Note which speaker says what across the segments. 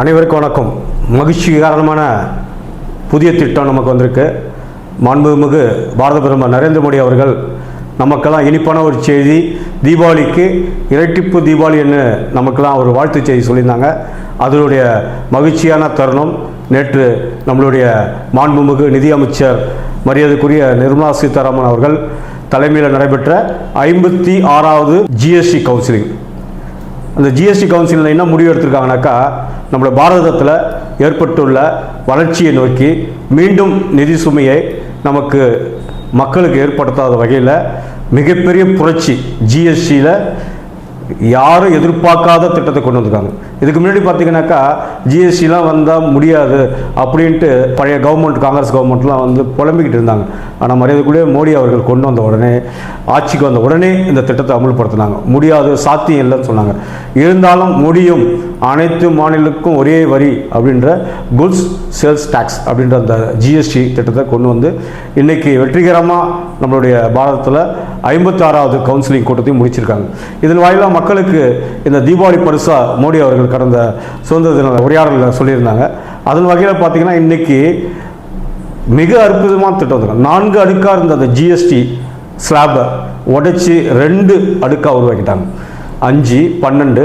Speaker 1: அனைவருக்கும் வணக்கம். மகிழ்ச்சிகரமான புதிய திட்டம் நமக்கு வந்திருக்கு. மாண்புமிகு பாரத பிரதமர் நரேந்திர மோடி அவர்கள் நமக்கெல்லாம் இனிப்பான ஒரு செய்தி. தீபாவளிக்கு இரட்டிப்பு தீபாவளின்னு நமக்கெல்லாம் ஒரு வாழ்த்து செய்தி சொல்லியிருந்தாங்க. அதனுடைய மகிழ்ச்சியான தருணம் நேற்று நம்மளுடைய மாண்புமிகு நிதியமைச்சர் மரியாதைக்குரிய நிர்மலா சீதாராமன் அவர்கள் தலைமையில் நடைபெற்ற ஐம்பத்தி ஆறாவது ஜிஎஸ்டி கவுன்சிலிங் அந்த ஜிஎஸ்டி கவுன்சிலில் என்ன முடிவு எடுத்திருக்காங்கனாக்கா நம்மளோட பாரதத்தில் ஏற்பட்டுள்ள வளர்ச்சியை நோக்கி மீண்டும் நிதி சுமையை நமக்கு மக்களுக்கு ஏற்படுத்தாத வகையில் மிகப்பெரிய புரட்சி ஜிஎஸ்டியில் யாரும் எதிர்பார்க்காத திட்டத்தை கொண்டு வந்திருக்காங்க. இதுக்கு முன்னாடி பார்த்தீங்கன்னாக்கா ஜிஎஸ்டிலாம் வந்தால் முடியாது அப்படின்ட்டு பழைய கவர்மெண்ட் காங்கிரஸ் கவர்மெண்ட்லாம் வந்து புலம்பிக்கிட்டு இருந்தாங்க. ஆனால் மரியாதைக்குள்ளே மோடி அவர்கள் கொண்டு வந்த உடனே ஆட்சிக்கு வந்த உடனே இந்த திட்டத்தை அமல்படுத்தினாங்க. முடியாது சாத்தியம் இல்லைன்னு சொன்னாங்க. இருந்தாலும் முடியும். அனைத்து மாநிலத்துக்கும் ஒரே வரி அப்படின்ற குட்ஸ் சேல்ஸ் டேக்ஸ் அப்படின்ற அந்த ஜிஎஸ்டி திட்டத்தை கொண்டு வந்து இன்றைக்கி வெற்றிகரமாக நம்மளுடைய பாரதத்தில் ஐம்பத்தாறாவது கவுன்சிலிங் கூட்டத்தையும் முடிச்சிருக்காங்க. இதன் வாயிலாக மக்களுக்கு இந்த தீபாவளி பரிசாக மோடி அவர்கள் கடந்த சுதந்திர தின உரையாடலில் சொல்லியிருந்தாங்க. அதன் வகையில் பார்த்தீங்கன்னா இன்றைக்கி மிக அற்புதமான திட்டம் வந்துடும் நான்கு அடுக்காக இருந்த அந்த ஜிஎஸ்டி ஸ்லாபை உடைச்சி ரெண்டு அடுக்காக உருவாக்கிட்டாங்க. அஞ்சு பன்னெண்டு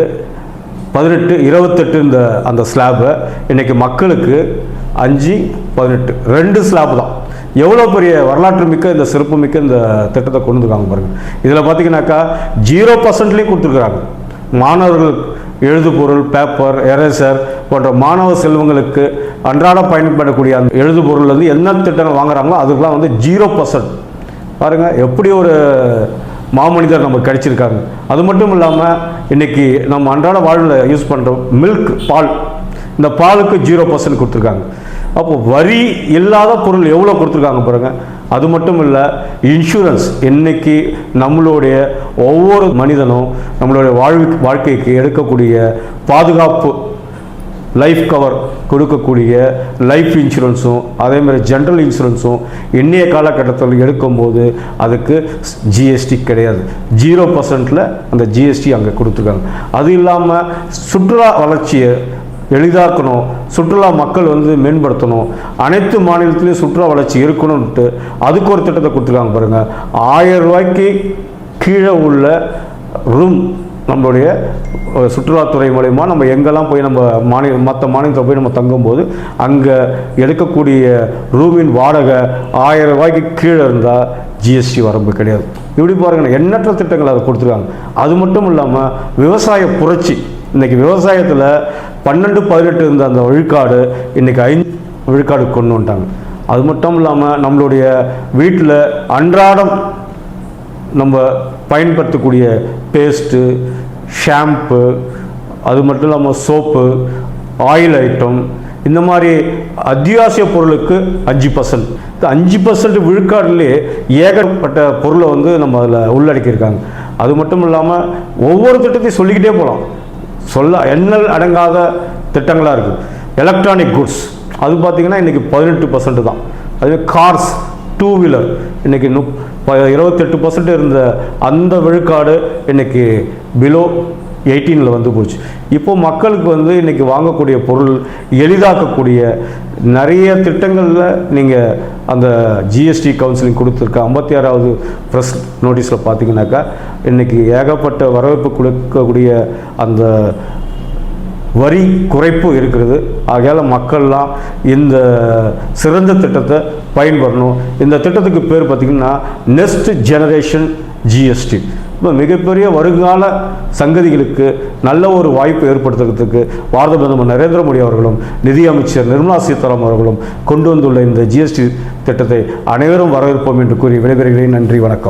Speaker 1: பதினெட்டு இருபத்தெட்டு இந்த அந்த ஸ்லாபை இன்றைக்கி மக்களுக்கு அஞ்சு பதினெட்டு ரெண்டு ஸ்லாப் தான். எவ்வளோ பெரிய வரலாற்று மிக்க இந்த சிறப்பு மிக்க இந்த திட்டத்தை கொண்டு வந்துருக்காங்க பாருங்கள் இதில் பார்த்தீங்கன்னாக்கா ஜீரோ பர்சன்ட்லேயும் கொடுத்துருக்குறாங்க. மாணவர்கள் எழுதுபொருள் பேப்பர் எரேசர் போன்ற மாணவ செல்வங்களுக்கு அன்றாட பயன்படக்கூடிய அந்த எழுதுபொருள் வந்து என்ன திட்டங்கள் வாங்குறாங்களோ அதுக்கெலாம் வந்து ஜீரோ பர்சன்ட் பாருங்க எப்படி ஒரு மாமனிதர் நமக்கு கிடைச்சிருக்காங்க அது மட்டும் இல்லாமல் இன்றைக்கி நம்ம அன்றாட வாழ்வில் யூஸ் பண்ணுற மில்க் பால். இந்த பாலுக்கு ஜீரோ பர்சன்ட் கொடுத்துருக்காங்க. அப்போ வரி இல்லாத பொருள் எவ்வளோ கொடுத்துருக்காங்க பாருங்கள் அது மட்டும் இல்லை இன்சூரன்ஸ் இன்னைக்கு நம்மளுடைய ஒவ்வொரு மனிதனும் நம்மளுடைய வாழ்வு வாழ்க்கைக்கு எடுக்கக்கூடிய பாதுகாப்பு லைஃப் கவர் கொடுக்கக்கூடிய லைஃப் இன்சூரன்ஸும் அதேமாதிரி ஜென்ரல் இன்சூரன்ஸும் இன்றைய காலகட்டத்தில் எடுக்கும்போது அதுக்கு ஜிஎஸ்டி கிடையாது. ஜீரோ பர்சன்ட்டில் அந்த ஜிஎஸ்டி அங்கே கொடுத்துருக்காங்க. அது இல்லாமல் சுற்றுலா வளர்ச்சியை எளிதாக்கணும். சுற்றுலா மக்கள் வந்து மேம்படுத்தணும். அனைத்து மாநிலத்திலையும் சுற்றுலா வளர்ச்சி இருக்கணும்ட்டு அதுக்கு ஒரு திட்டத்தை கொடுத்துருக்காங்க பாருங்கள் ஆயிரம் ரூபாய்க்கு கீழே உள்ள ரூம் நம்மளுடைய சுற்றுலாத்துறை மூலயமா நம்ம எங்கெல்லாம் போய் நம்ம மாநில மற்ற மாநிலத்தில் போய் நம்ம தங்கும்போது அங்கே எடுக்கக்கூடிய ரூமின் வாடகை ஆயிரம் ரூபாய்க்கு கீழே இருந்தால் ஜிஎஸ்டி வரம்பு கிடையாது. இப்படி பாருங்க எண்ணற்ற திட்டங்கள் அதை கொடுத்துருக்காங்க. அது மட்டும் இல்லாமல் விவசாய புரட்சி. இன்றைக்கி விவசாயத்தில் பன்னெண்டு பதினெட்டு இருந்த அந்த விழுக்காடு இன்றைக்கி ஐந்து விழுக்காடு கொண்டு வந்துட்டாங்க. அது மட்டும் இல்லாமல் நம்மளுடைய வீட்டில் அன்றாடம் நம்ம பயன்படுத்தக்கூடிய பேஸ்ட்டு ஷாம்பு அது மட்டும் இல்லாமல் சோப்பு ஆயில் ஐட்டம் இந்த மாதிரி அத்தியாவசிய பொருளுக்கு அஞ்சு பர்சன்ட் இந்த அஞ்சு பர்சன்ட் விழுக்காடுலேயே ஏகப்பட்ட பொருளை வந்து நம்ம அதில் உள்ளடக்கியிருக்காங்க. அது மட்டும் இல்லாமல் ஒவ்வொரு திட்டத்தையும் சொல்லிக்கிட்டே போகலாம் சொல்ல எண்ணல் அடங்காத திட்டங்களாக இருக்குது எலக்ட்ரானிக் குட்ஸ் அது பார்த்திங்கன்னா இன்றைக்கி பதினெட்டு பர்சன்ட் தான். அதுவே கார்ஸ் டூ வீலர் இன்றைக்கி முப் இருபத்தெட்டு பர்சன்ட் இருந்த அந்த விழுக்காடு இன்றைக்கி பிலோ எயிட்டீனில் வந்து போச்சு. இப்போ மக்களுக்கு வந்து இன்றைக்கி வாங்கக்கூடிய பொருள் எளிதாக்கக்கூடிய நிறைய திட்டங்களில் நீங்கள் அந்த ஜிஎஸ்டி கவுன்சிலிங் கொடுத்துருக்க ஐம்பத்தி ஆறாவது ப்ரெஸ் நோட்டீஸில் பார்த்தீங்கன்னாக்கா இன்றைக்கி ஏகப்பட்ட வரவேற்பு கொடுக்கக்கூடிய அந்த வரி குறைப்பு இருக்கிறது. ஆகையால் மக்கள்லாம் இந்த சிறந்த திட்டத்தை பயன்பெறணும். இந்த திட்டத்துக்கு பேர் பார்த்திங்கன்னா நெக்ஸ்ட் ஜெனரேஷன் ஜிஎஸ்டி இப்போ மிகப்பெரிய வருங்கால சங்கதிகளுக்கு நல்ல ஒரு வாய்ப்பு ஏற்படுத்துறதுக்கு பாரத பிரதமர் நரேந்திர மோடி அவர்களும் நிதியமைச்சர் நிர்மலா சீதாராமன் அவர்களும் கொண்டு வந்துள்ள இந்த ஜிஎஸ்டி திட்டத்தை அனைவரும் வரவேற்போம் என்று கூறி விடைபெறுகிறேன். நன்றி வணக்கம்.